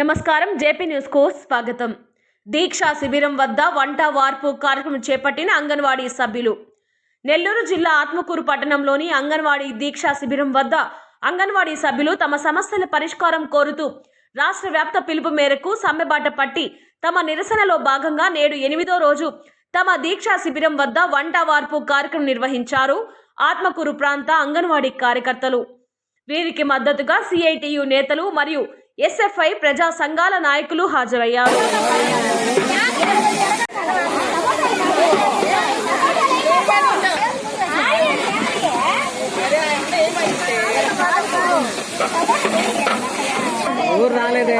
నమస్కారం జేపీ న్యూస్కు స్వాగతం. దీక్షా శిబిరం వద్ద వంట వార్పు కార్యక్రమం చేపట్టిన అంగన్వాడీ సభ్యులు. నెల్లూరు జిల్లా ఆత్మకూరు పట్టణంలోని అంగన్వాడీ దీక్షా శిబిరం వద్ద అంగన్వాడీ సభ్యులు తమ సమస్యల పరిష్కారం కోరుతూ రాష్ట్ర వ్యాప్త పిలుపు మేరకు సమ్మెబాట పట్టి తమ నిరసనలో భాగంగా నేడు ఎనిమిదో రోజు తమ దీక్షా శిబిరం వద్ద వంట వార్పు కార్యక్రమం నిర్వహించారు ఆత్మకూరు ప్రాంత అంగన్వాడీ కార్యకర్తలు. వీరికి మద్దతుగా సిఐటియు నేతలు మరియు ఎస్ఎఫ్ఐ ప్రజా సంఘాల నాయకులు హాజరయ్యారు. ఊరు రాలేదే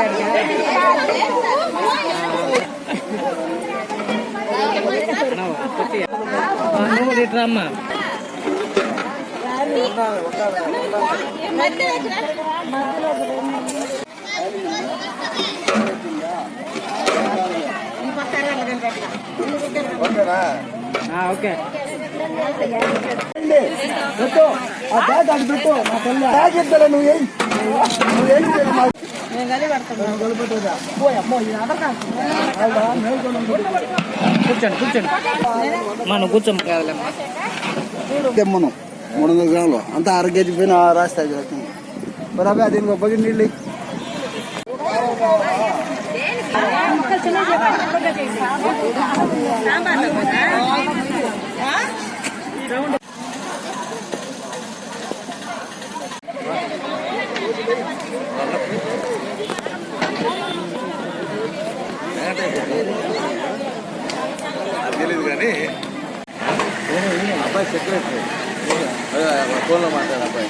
నువ్వు ఇట్రమ్మా ఓకే. పెట్టు ఆ బ్యాగ్ అది పెట్టు నా తల్లి బ్యాగ్ ఇద్దరు నువ్వు ఏం కూర్చోండి కూర్చోండి. మా నువ్వు కాదులేమ్మా మూడు వందల గ్రాములు. అంతా అర కేజీ పైన రాస్తాయి బరాబే దీనికి ఒక బకెట్ నీళ్ళు తెలియదు కానీ అబ్బాయి సెక్రటరీ ఫోన్లో మాట్లాడు అబ్బాయి